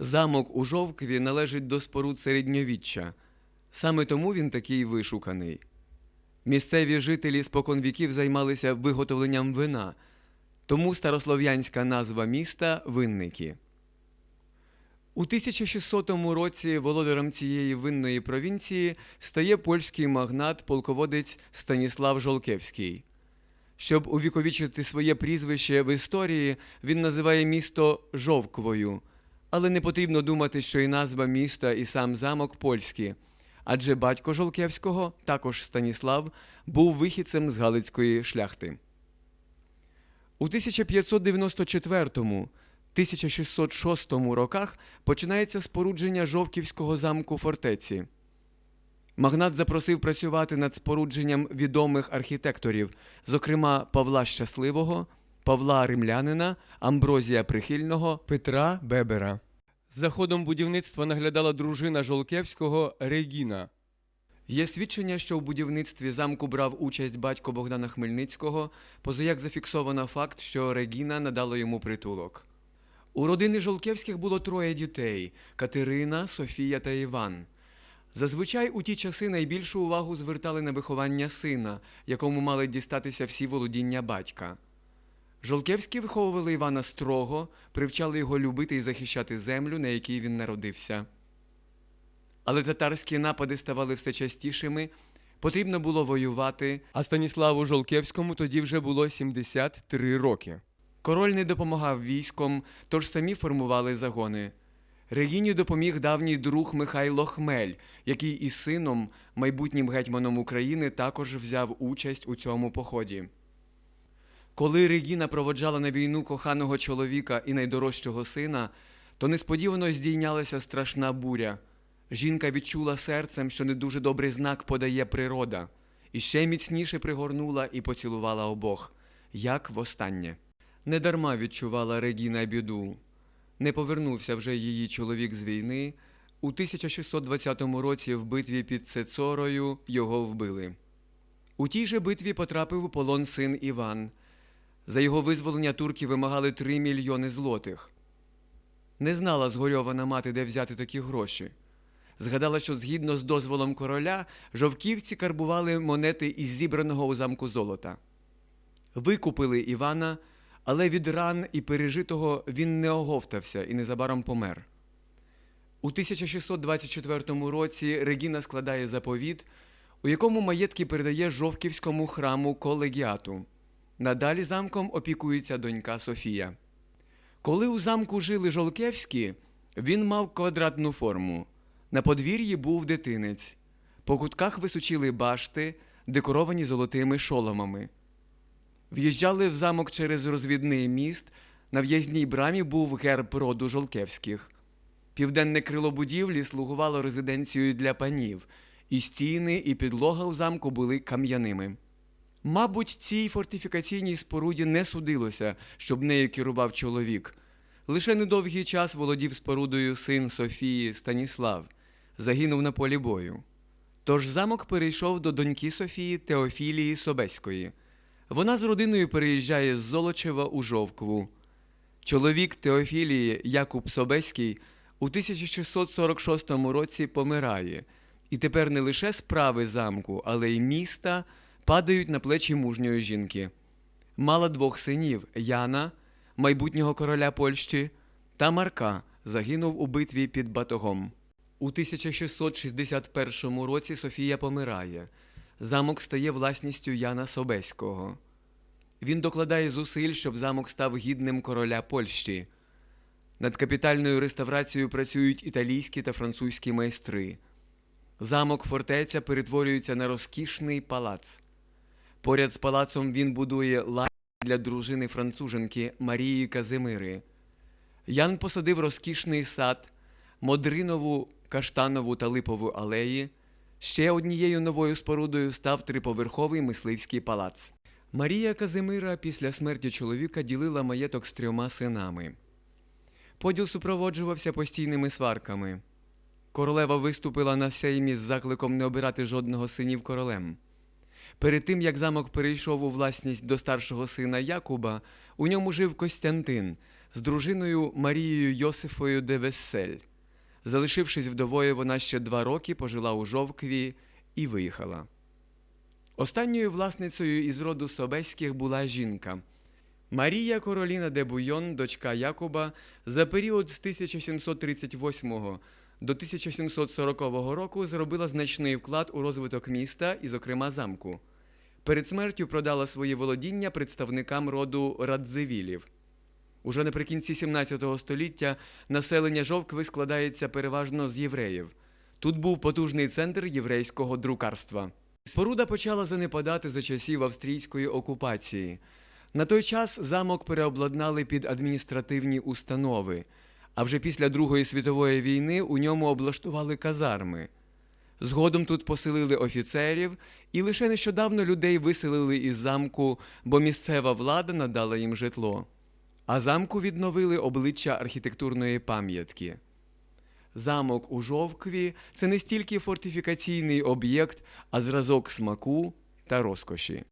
Замок у Жовкві належить до споруд середньовіччя. Саме тому він такий вишуканий. Місцеві жителі спокон віків займалися виготовленням вина, тому старослов'янська назва міста Винники. У 1600 році володарем цієї винної провінції стає польський магнат полководець Станіслав Жолкевський. Щоб увіковічити своє прізвище в історії, він називає місто Жовквою. Але не потрібно думати, що і назва міста, і сам замок польські. Адже батько Жолкевського, також Станіслав, був вихідцем з Галицької шляхти. У 1594-1606 роках починається спорудження Жовківського замку фортеці. Магнат запросив працювати над спорудженням відомих архітекторів, зокрема Павла Щасливого, Павла Римлянина, Амброзія Прихильного, Петра Бебера. За ходом будівництва наглядала дружина Жолкевського Регіна. Є свідчення, що в будівництві замку брав участь батько Богдана Хмельницького, позаяк зафіксовано факт, що Регіна надала йому притулок. У родини Жолкевських було троє дітей Катерина, Софія та Іван. Зазвичай у ті часи найбільшу увагу звертали на виховання сина, якому мали дістатися всі володіння батька. Жолкевські виховували Івана строго, привчали його любити і захищати землю, на якій він народився. Але татарські напади ставали все частішими, потрібно було воювати, а Станіславу Жолкевському тоді вже було 73 роки. Король не допомагав військом, тож самі формували загони. Регіні допоміг давній друг Михайло Хмель, який із сином, майбутнім гетьманом України, також взяв участь у цьому поході. Коли Регіна проводжала на війну коханого чоловіка і найдорожчого сина, то несподівано здійнялася страшна буря. Жінка відчула серцем, що не дуже добрий знак подає природа, і ще міцніше пригорнула і поцілувала обох, як востаннє. Недарма відчувала Регіна біду. Не повернувся вже її чоловік з війни. У 1620 році в битві під Цецорою його вбили. У тій же битві потрапив у полон син Іван. За його визволення турки вимагали 3 мільйони злотих. Не знала згорьована мати, де взяти такі гроші. Згадала, що згідно з дозволом короля жовківці карбували монети із зібраного у замку золота. Викупили Івана, але від ран і пережитого він не оговтався і незабаром помер. У 1624 році Регіна складає заповіт, у якому маєтки передає Жовківському храму колегіату. Надалі замком опікується донька Софія. Коли у замку жили Жолкевські, він мав квадратну форму. На подвір'ї був дитинець. По кутках височили башти, декоровані золотими шоломами. В'їжджали в замок через розвідний міст. На в'їзній брамі був герб роду Жолкевських. Південне крило будівлі слугувало резиденцією для панів, і стіни, і підлога у замку були кам'яними. Мабуть, цій фортифікаційній споруді не судилося, щоб нею керував чоловік. Лише недовгий час володів спорудою син Софії Станіслав, загинув на полі бою. Тож замок перейшов до доньки Софії Теофілії Собеської. Вона з родиною переїжджає з Золочева у Жовкву. Чоловік Теофілії Якуб Собеський у 1646 році помирає, і тепер не лише справи замку, але й міста падають на плечі мужньої жінки. Мала двох синів Яна, майбутнього короля Польщі, та Марка загинув у битві під Батогом. У 1661 році Софія помирає. Замок стає власністю Яна Собеського. Він докладає зусиль, щоб замок став гідним короля Польщі. Над капітальною реставрацією працюють італійські та французькі майстри. Замок фортеця перетворюється на розкішний палац. Поряд з палацом він будує лагідь для дружини француженки Марії Казимири. Ян посадив розкішний сад, модринову, каштанову та липову алеї. Ще однією новою спорудою став триповерховий мисливський палац. Марія Казимира після смерті чоловіка ділила маєток з трьома синами. Поділ супроводжувався постійними сварками. Королева виступила на сеймі з закликом не обирати жодного синів королем. Перед тим, як замок перейшов у власність до старшого сина Якуба, у ньому жив Костянтин, з дружиною Марією Йосифою де Вессель. Залишившись вдовою, вона ще два роки пожила у Жовкві і виїхала. Останньою власницею із роду Собеських була жінка. Марія Короліна де Буйон, дочка Якоба, за період з 1738 до 1740 року зробила значний вклад у розвиток міста і, зокрема, замку. Перед смертю продала свої володіння представникам роду Радзивілів. Уже наприкінці 17 століття населення Жовкви складається переважно з євреїв. Тут був потужний центр єврейського друкарства. Споруда почала занепадати за часів австрійської окупації. На той час замок переобладнали під адміністративні установи, а вже після Другої світової війни у ньому облаштували казарми. Згодом тут поселили офіцерів, і лише нещодавно людей виселили із замку, бо місцева влада надала їм житло. А замку відновили обличчя архітектурної пам'ятки. Замок у Жовкві це не стільки фортифікаційний об'єкт, а зразок смаку та розкоші.